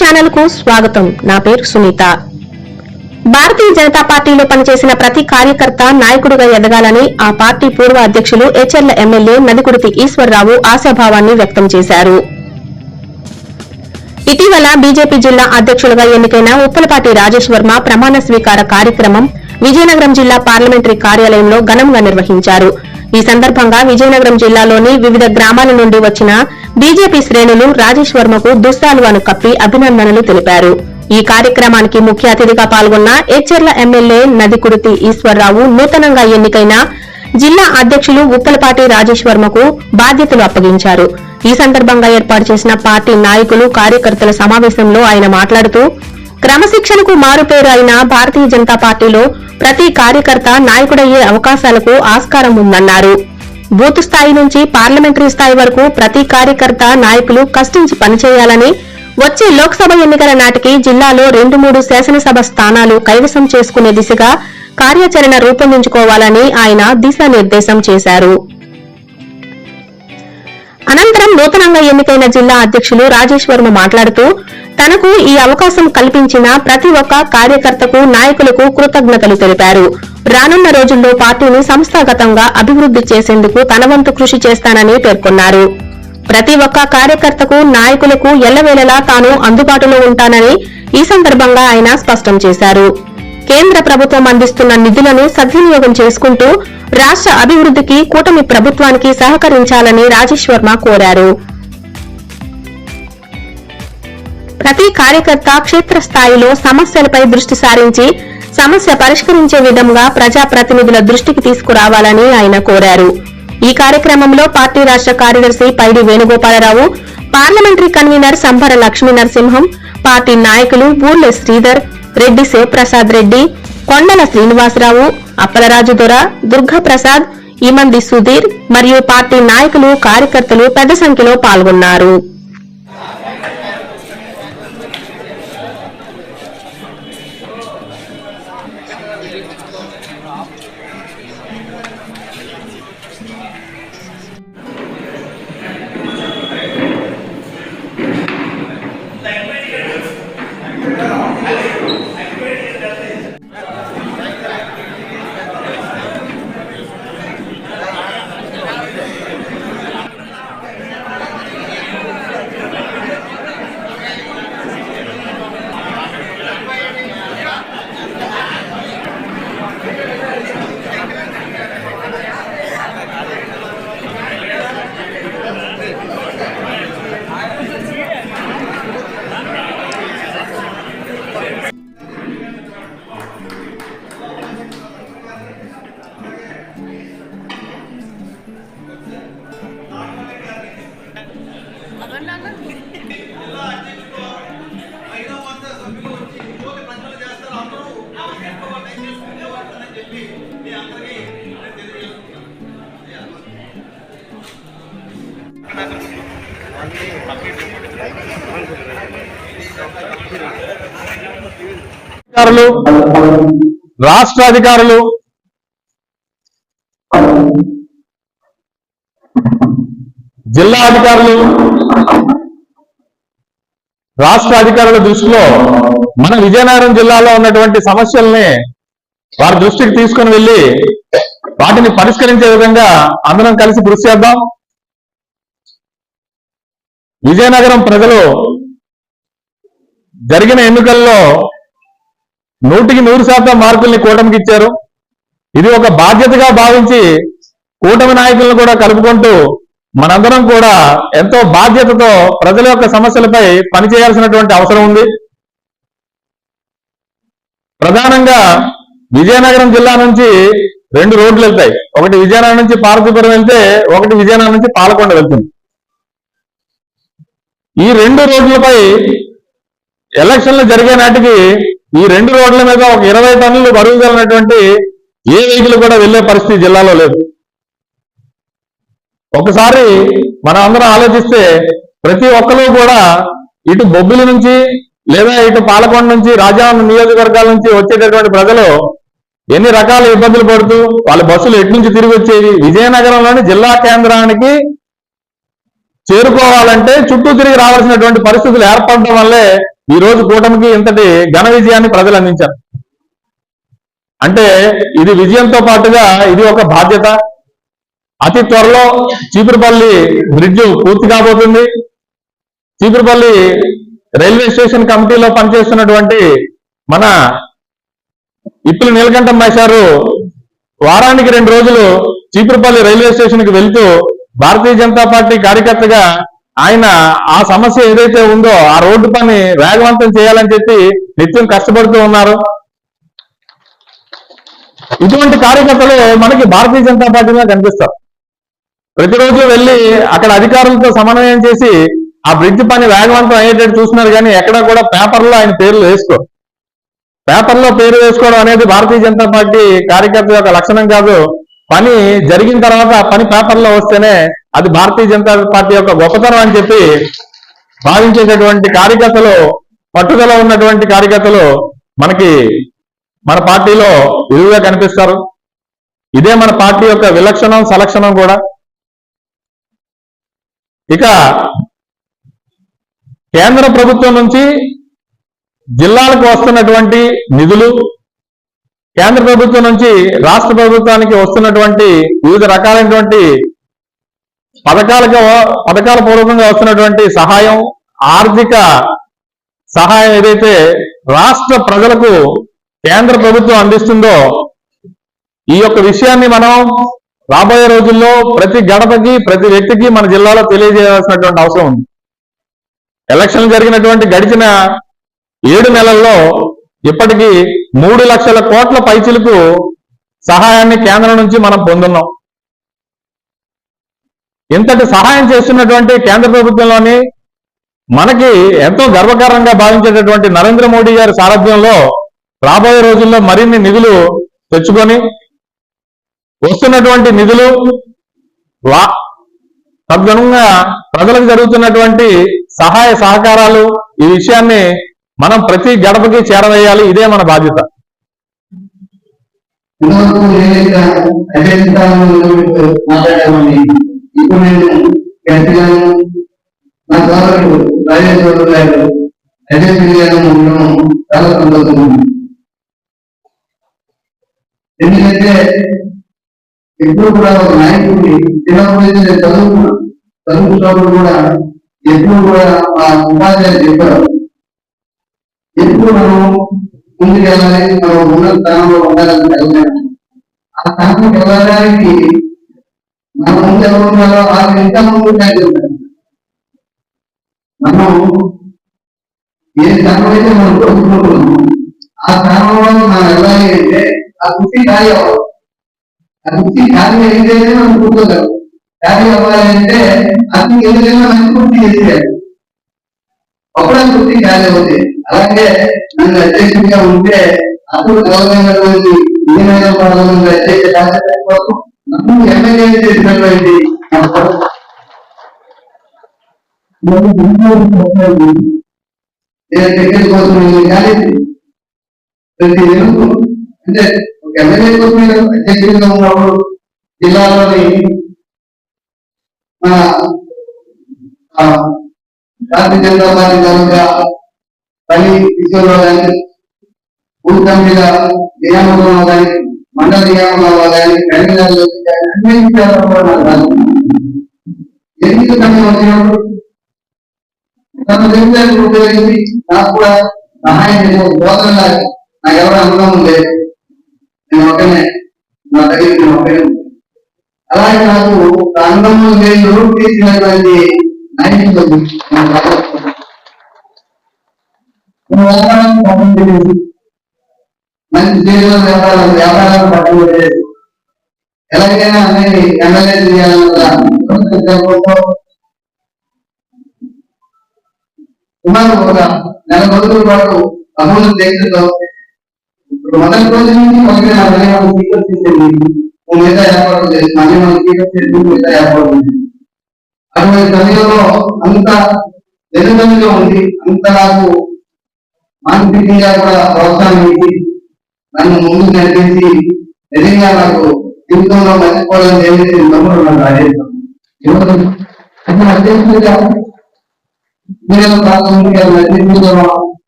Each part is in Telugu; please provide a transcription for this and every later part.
ఛానల్కు స్వాగతం. నా పేరు సునీత. భారతీయ జనతా పార్టీలో పనిచేసిన ప్రతి కార్యకర్త నాయకుడిగా ఎదగాలని ఆ పార్టీ పూర్వ అధ్యక్షులు హెచ్ఎల్ ఎమ్మెల్యే నదికుడితి ఈశ్వరరావు ఆశాభావాన్ని వ్యక్తం చేశారు. ఇటీవల బీజేపీ జిల్లా అధ్యక్షులుగా ఎన్నికైన ఉప్పలపాటి రాజేష్ వర్మ ప్రమాణ స్వీకార కార్యక్రమం విజయనగరం జిల్లా పార్లమెంటరీ కార్యాలయంలో ఘనంగా నిర్వహించారు. ఈ సందర్భంగా విజయనగరం జిల్లాలోని వివిధ గ్రామాల నుండి వచ్చిన బీజేపీ శ్రేణులు రాజేష్ వర్మకు దుస్సాలువాను కప్పి అభినందనలు తెలిపారు. ఈ కార్యక్రమానికి ముఖ్య అతిథిగా పాల్గొన్న హెచ్చర్ల ఎమ్మెల్యే నదికుడితి ఈశ్వరరావు నూతనంగా ఎన్నికైన జిల్లా అధ్యక్షులు ఉప్పలపాటి రాజేష్ వర్మకు బాధ్యతలు అప్పగించారు. ఈ సందర్భంగా ఏర్పాటు చేసిన పార్టీ నాయకులు కార్యకర్తల సమావేశంలో ఆయన మాట్లాడుతూ క్రమశిక్షణకు మారుపేరు అయిన భారతీయ జనతా పార్టీలో ప్రతి కార్యకర్త నాయకుడయ్యే అవకాశాలకు ఆస్కారం ఉందన్నారు. బూత్ స్థాయి నుంచి పార్లమెంటరీ స్థాయి వరకు ప్రతి కార్యకర్త నాయకులు కష్టించి పనిచేయాలని వచ్చే లోక్సభ ఎన్నికల నాటికి జిల్లాలో రెండు మూడు శాసనసభ స్థానాలు కైవసం చేసుకునే దిశగా కార్యాచరణ రూపొందించుకోవాలని ఆయన దిశానిర్దేశం చేశారు. అనంతరం నూతనంగా ఎన్నికైన జిల్లా అధ్యక్షులు రాజేష్ వర్మ మాట్లాడుతూ తనకు ఈ అవకాశం కల్పించిన ప్రతి ఒక్క కార్యకర్తకు నాయకులకు కృతజ్ఞతలు తెలిపారు. రానున్న రోజుల్లో పార్టీని సంస్థాగతంగా అభివృద్ది చేసేందుకు తన వంతు కృషి చేస్తానని పేర్కొన్నారు. ప్రతి ఒక్క కార్యకర్తకు నాయకులకు ఎల్లవేళలా తాను అందుబాటులో ఉంటానని ఈ సందర్భంగా ఆయన స్పష్టం చేశారు. కేంద్ర ప్రభుత్వం అందిస్తున్న నిధులను సద్వినియోగం చేసుకుంటూ రాష్ట్ర అభివృద్ధికి కూటమి ప్రభుత్వానికి సహకరించాలని రాజేష్ వర్మ కోరారు. ప్రతి కార్యకర్త క్షేత్రస్థాయిలో సమస్యలపై దృష్టి సారించి సమస్య పరిష్కరించే విధంగా ప్రజాప్రతినిధుల దృష్టికి తీసుకురావాలని ఆయన కోరారు. ఈ కార్యక్రమంలో పార్టీ రాష్ట్ర కార్యదర్శి Paidi Venugopalarao parliamentary convener Sambara Lakshmi Narasimham party నాయకులు బూర్లె శ్రీధర్ రెడ్డి శివప్రసాద్ రెడ్డి కొండల శ్రీనివాసరావు అప్పలరాజు దొర దుర్గాప్రసాద్ ఈమంది సుధీర్ మరియు పార్టీ నాయకులు కార్యకర్తలు పెద్ద సంఖ్యలో పాల్గొన్నారు. అధికారులు రాష్ట్ర అధికారులు జిల్లా అధికారులు రాష్ట్ర అధికారుల దృష్టిలో మన విజయనగరం జిల్లాలో ఉన్నటువంటి సమస్యల్ని వారి దృష్టికి తీసుకొని వెళ్ళి వాటిని పరిష్కరించే విధంగా అందరం కలిసి కృషి చేద్దాం. విజయనగరం ప్రజలు జరిగిన ఎన్నికల్లో నూటికి నూరు శాతం మార్కుల్ని కూటమికి ఇచ్చారు. ఇది ఒక బాధ్యతగా భావించి కూటమి నాయకులను కూడా కలుపుకుంటూ మనందరం కూడా ఎంతో బాధ్యతతో ప్రజల యొక్క సమస్యలపై పనిచేయాల్సినటువంటి అవసరం ఉంది. ప్రధానంగా విజయనగరం జిల్లా నుంచి రెండు రోడ్లు వెళ్తాయి. ఒకటి విజయనగరం నుంచి పార్వతీపురం వెళ్తే ఒకటి విజయనగరం నుంచి పాలకొండ వెళ్తుంది. ఈ రెండు రోడ్లపై ఎలక్షన్లు జరిగే నాటికి ఈ రెండు రోడ్ల మీద ఒక ఇరవై టన్నులు బరువు కలిగినటువంటి ఏ వెహికల్ కూడా వెళ్ళే పరిస్థితి జిల్లాలో లేదు. ఒకసారి మనం అందరం ఆలోచిస్తే ప్రతి ఒక్కరూ కూడా ఇటు బొబ్బిలి నుంచి లేదా ఇటు పాలకొండ నుంచి రాజావరం నియోజకవర్గాల నుంచి వచ్చేటటువంటి ప్రజలు ఎన్ని రకాల ఇబ్బందులు పడుతూ వాళ్ళ బస్సులు ఎటు నుంచి తిరిగి వచ్చేవి? విజయనగరంలోని జిల్లా కేంద్రానికి చేరుకోవాలంటే చుట్టూ తిరిగి రావాల్సినటువంటి పరిస్థితులు ఏర్పడడం వల్లే ఈ రోజు కూటమికి ఇంతటి ఘన విజయాన్ని ప్రజలు అందించారు. అంటే ఇది విజయంతో పాటుగా ఇది ఒక బాధ్యత. అతి త్వరలో చీపురుపల్లి బ్రిడ్జ్ పూర్తి కాబోతుంది. చీపురుపల్లి రైల్వే స్టేషన్ కమిటీలో పనిచేస్తున్నటువంటి మన ఇప్పులు నీలకంఠం మహేశారు వారానికి రెండు రోజులు చీపురుపల్లి రైల్వే స్టేషన్కి వెళ్తూ భారతీయ జనతా పార్టీ కార్యకర్తగా ఆయన ఆ సమస్య ఏదైతే ఉందో ఆ రోడ్డు పని వేగవంతం చేయాలని చెప్పి నిత్యం కష్టపడుతూ ఉన్నారు. ఇటువంటి కార్యకర్తలు మనకి భారతీయ జనతా పార్టీగా కనిపిస్తారు. ప్రతిరోజు వెళ్ళి అక్కడ అధికారులతో సమన్వయం చేసి ఆ బ్రిడ్జ్ పని వేగవంతం అయ్యేటట్టు చూస్తున్నారు కానీ ఎక్కడ కూడా పేపర్లో ఆయన పేర్లు వేసుకో పేపర్లో పేరు వేసుకోవడం అనేది భారతీయ జనతా పార్టీ కార్యకర్త యొక్క లక్షణం కాదు. పని జరిగిన తర్వాత పని పేపర్లో వస్తేనే అది భారతీయ జనతా పార్టీ యొక్క గొప్పతనం అని చెప్పి భావించేటటువంటి కార్యకర్తలు పట్టుదల ఉన్నటువంటి కార్యకర్తలు మనకి మన పార్టీలో విలువగా కనిపిస్తారు. ఇదే మన పార్టీ యొక్క విలక్షణం సలక్షణం కూడా. ఇక కేంద్ర ప్రభుత్వం నుంచి జిల్లాలకు వస్తున్నటువంటి నిధులు కేంద్ర ప్రభుత్వం నుంచి రాష్ట్ర ప్రభుత్వానికి వస్తున్నటువంటి వివిధ రకాలైనటువంటి పథకాలకు పథకాల పూర్వకంగా వస్తున్నటువంటి సహాయం ఆర్థిక సహాయం ఏదైతే రాష్ట్ర ప్రజలకు కేంద్ర ప్రభుత్వం అందిస్తుందో ఈ యొక్క విషయాన్ని మనం రాబోయే రోజుల్లో ప్రతి గడపకి ప్రతి వ్యక్తికి మన జిల్లాలో తెలియజేయాల్సినటువంటి అవసరం ఉంది. ఎలక్షన్ జరిగినటువంటి గడిచిన ఏడు నెలల్లో ఇప్పటికీ మూడు లక్షల కోట్ల పైచిలకు సహాయాన్ని కేంద్రం నుంచి మనం పొందున్నాం. ఇంతటి సహాయం చేస్తున్నటువంటి కేంద్ర ప్రభుత్వంలోని మనకి ఎంతో గర్వకారంగా భావించేటటువంటి నరేంద్ర మోడీ గారి సారథ్యంలో రాబోయే రోజుల్లో మరిన్ని నిధులు తెచ్చుకొని వస్తున్నటువంటి నిధులు తద్గుణంగా ప్రజలకు జరుగుతున్నటువంటి సహాయ సహకారాలు ఈ విషయాన్ని మనం ప్రతి గడపకి చేరవేయాలి ఇదే మన బాధ్యత. ఎందుకంటే ఎప్పుడు కూడా ఒక నాయకుడిని చిన్నప్పుడు నుంచి చదువుకున్నా చదువుకున్నప్పుడు కూడా ఎప్పుడు కూడా మా ఉపాధ్యాయులు చెప్పారు. ఎప్పుడు మనం ముందుకెళ్ళాలి? మనం ఉన్న స్థానంలో ఉండాలని వెళ్ళాలి ఆ స్థానం వెళ్ళడానికి మన ముందు ఎవరు ఉన్నారో ఆ ముందు మనం ఏ స్థానం అయితే మనం కోరుకుంటున్నాము ఆ స్థానంలో మనం వెళ్ళాలి అంటే ఆ కుర్చీ ఖాళీ అవ్వాలి. ఆ కుర్చీ ఖాళీ అయితేనే మనం కూర్చోగలం ఖాళీ అవ్వాలి అంటే అతనికి ఏదైనా మంచి కుర్చీ చేసేయాలి. అప్పుడు ఆ కుర్చీ ఖాళీ అవుతుంది అలాగే నన్ను అధ్యక్షుడిగా ఉంటే అప్పుడు గౌరవమైనటువంటి విజయనగరం పార్లమెంట్ అధ్యక్ష రాజశేఖర కోసం నన్ను ఎమ్మెల్యే చేసినటువంటి నేను టికెట్ కోసం కానీ ప్రతి అంటే ఒక ఎమ్మెల్యే కోసం అధ్యక్షుడిగా ఉన్నప్పుడు జిల్లాలోని మన ఆ, భారతీయ జనతా పార్టీ తాలూకా పని విషయంలో కానీ బూత్ కమిటీల నియామకంలో కానీ మండల నియామకంలో కానీ కరీంనగర్లో అన్ని విషయాల్లో నాకు ఎన్నిక సమయం వచ్చినప్పుడు తన తెలివితేటలు ఉపయోగించి నాకు కూడా సహాయం చేసే బోధనలా నాకు ఎవరు అనుభవం లేదు నేను ఒకనే నా దగ్గర నేను ఒకనే అలాగే నాకు అనుభవం లేని రూపు తీసినటువంటి నాయకులు నాకు కావాలి. వ్యాపారం పట్టించలేదు మంచి జీవితం వ్యాపారం వ్యాపారాలు పట్టించలేదు ఎలాగైనా అనేది ఎమ్మెల్యే చేయాలన్న సుమారు ఒక నెల రోజుల పాటు అమలు దేశంలో ఇప్పుడు మొదటి రోజు నుంచి మనకి నా మళ్ళీ మనం స్వీకర్ చేసేది మిగతా ఏర్పాటు చేసి మళ్ళీ మనం స్వీకర్ చేసి మిగతా ఏర్పాటు చేసి అటువంటి సమయంలో అంత వెనుకలుగా ఉంది అంత నాకు మానసికంగా కూడా ప్రోత్సాహం ఇచ్చి నన్ను ముందుకు నడిపించి నిజంగా నాకు జీవితంలో మర్చిపోవడం ఏమిటి తమ్ముడు నన్ను రాజేస్తాను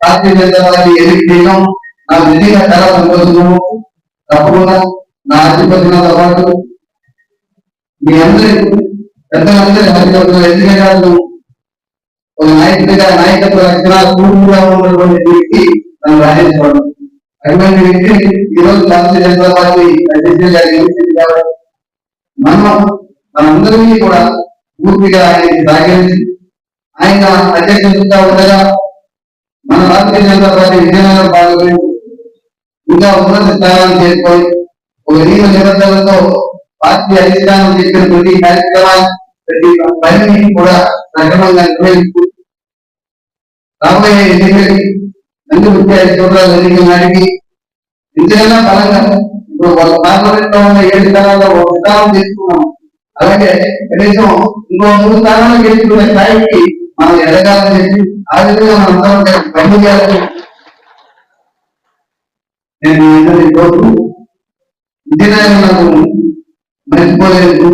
భారతీయ జనతా పార్టీ ఎన్నిక చేయడం నాకు నిజంగా చాలా సంతోషము. తప్పకుండా నా అధిపతితో పాటు మీ అందరి పెద్దలందరి ఆశీర్వాదాలు ఎందుకంటే ఒక నాయకుడిగా నాయకత్వ లక్షణాలు పూర్తిగా ఉన్నటువంటి వ్యక్తి నన్ను రాజేశ్వరం అటువంటి వ్యక్తి ఈ రోజు భారతీయ జనతా పార్టీ అధ్యక్షులు నియమించింది కాబట్టి మనం మనందరినీ కూడా పూర్తిగా ఆయనకి సాగించి ఆయన అధ్యక్షుడిగా ఉండగా మన భారతీయ జనతా పార్టీ విజయనగరం పాల్గొని ఇంకా ఉన్నత స్థానాన్ని చేసుకొని ఒక నీళ్ళ నిబంధనలతో పార్టీ అధిష్టానం చేసిన ప్రతి కార్యక్రమాన్ని ప్రతి పనిని కూడా సక్రమంగా నిర్వహిస్తూ రాబోయే ఎన్నికలకి అన్ని ముఖ్య ఐదు ఎన్నికల నాటికి ఇంతకన్నా బలంగా ఇప్పుడు వాళ్ళ పార్లమెంట్లో ఉన్న ఏడు స్థానాల్లో ఒక స్థానం తీసుకున్నాం. అలాగే కనీసం ఇంకో మూడు స్థానాలు గెలుచుకునే స్థాయికి మనం ఎదగాలని చెప్పి ఆ విధంగా మనం అందరం పని చేయాలని నేను అందరినీ కోరుతూ విజయనగరం నాకు మర్చిపోలేదు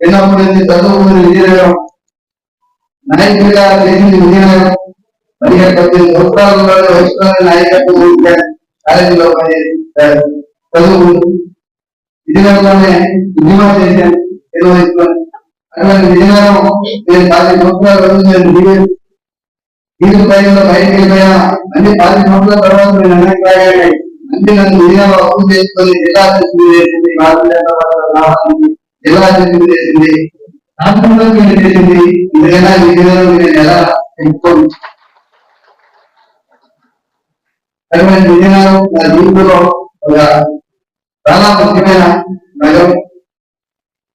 చిన్నప్పటి నుంచి చదువుకున్న విజయనగరం నాయకుడిగా చేసింది విజయనగరం పదిహేను పద్దెనిమిది సంవత్సరాలలో వయసులోనే నాయకత్వం కాలేజీలో పనిచేసి చదువు విజయనగరంలోనే ఉద్యమం చేశాను నిర్వహిస్తున్నాను అటువంటి విజయనగరం నేను పది సంవత్సరాల రోజు నేను దిగాను దీని పైన బయటకు వెళ్ళిపోయా అన్ని పది సంవత్సరాల తర్వాత నేను అన్ని రాగానే అన్ని నన్ను విజయనగరం అప్పు చేసుకొని జిల్లా ఎలా చేసింది భారతీయ చేసింది చేసింది నేను ఎలా చెప్పుకోను విజయనగరం నా జీవితంలో ఒక చాలా ముఖ్యమైన నగరం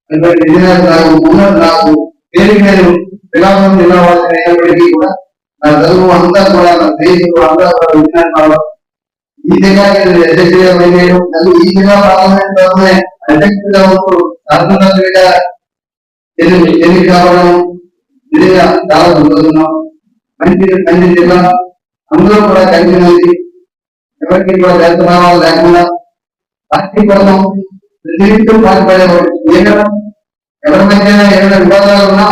అటువంటి విజయనగరం నాకు నాకు పేరు నేను శ్రీకాకుళం జిల్లా అయినప్పటికీ కూడా నా చదువు అంతా కూడా నా స్నేహితులు అంతా కూడా ఈ జిల్లా అధ్యక్షుడిగా పనిచేయడం ఈ జిల్లా పార్లమెంట్లోనే అధ్యక్షుడిగా ఉంటూ శాసనసభ్యుడిగా ఎన్ని కావడం నిజంగా చాలా సంతోషం మంచి మంచి జిల్లా అందరూ కూడా కలిసి ఉంది ఎవరికి కూడా భేదభావాలు లేకుండా పార్టీ కోసం ప్రతినిత్యం పాటుపడేవాడు ఏదైనా ఎవరి మధ్య ఏమైనా వివాదాలు ఉన్నా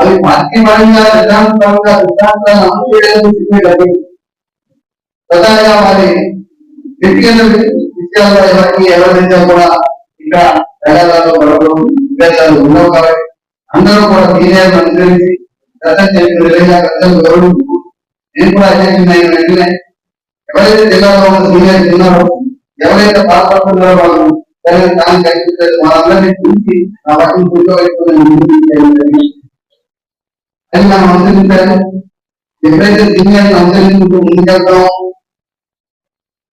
అవి పార్టీ పరంగా విధానపరంగా సిద్ధాంతాలను అమలు చేయడానికి ప్రధానంగా వారి వ్యక్తిగత విషయాల్లో ఎవరికి ఎవరి మధ్య కూడా ఇంకా తెలంగాణలో గొడవలు విభేదాలు ఉన్నావు కాబట్టి అందరూ కూడా మీరే అనుసరించి నేను కూడా అధ్యక్షుడు అయిన వెంటనే ఎవరైతే జిల్లాలో ఉన్న సీనియర్స్ ఉన్నారో ఎవరైతే పాల్పడుతున్నారో వాళ్ళు కల్పించారు. వాళ్ళందరినీ చూసి ఆ వాటిని అది మనం అనుసరించాలి. ఎప్పుడైతే సీనియర్స్ అనుసరించుకుంటూ ముందుకెళ్తామో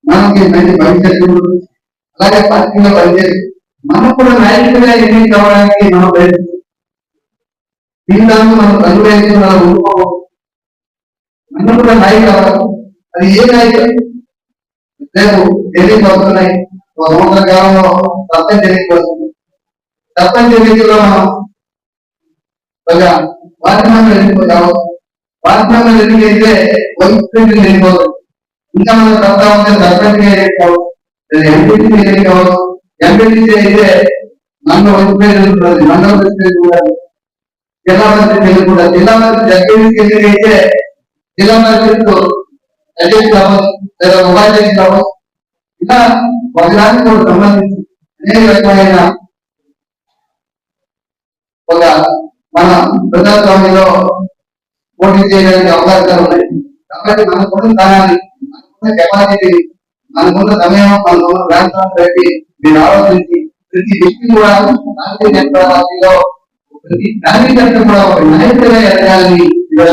మనకి మంచి భవిష్యత్తు అలాగే పార్టీలో పనిచేసి మనకు కూడా నైతికంగా ఎన్ని కావడానికి మనం ప్రయత్నిస్తాం. దీంట్లో మనం రంగు వేసి మనం ఊరుకోము మనం కూడా నాయి అవ్వాలి అది ఏ నాయకులు రేపు ఎన్నికలు వస్తున్నాయి ఒక సంవత్సర కాలంలో సర్పంచ్ ఎన్నికలు వస్తుంది సర్పంచ్ ఎన్నికల్లో మనం ఒక వార్డు మెంబర్ ఎన్నిక కావచ్చు ఇంకా మనం తప్ప ఉంటే సర్పంచ్గా ఎంపీసీ అయితే నన్ను వైస్ ప్రెసిడెంట్ మండల ప్రెసిడెంట్ జిల్లా పరిషత్ కూడా జిల్లా పరిషత్ అయితే జిల్లా పరిషత్ అధ్యక్షుడు లేదా ఉపాధ్యక్షుడు ఇలా ఒకదానికి కూడా సంబంధించి అనేక రకమైన ఒక మన ప్రజాస్వామ్యంలో పోటీ చేయడానికి అవకాశాలు ఉన్నాయి. కాబట్టి మనకున్న స్థానాన్ని మనకున్న కెపాసిటీ మనకున్న సమయం మనకున్న ప్రాంతాన్ని బట్టి మీరు ఆలోచించి ప్రతి వ్యక్తి కూడా భారతీయ జనతా ప్రతి ప్రతి కార్యకర్త కూడా ఒక నాయకుడిగా ఎదగాలని ఇవాళ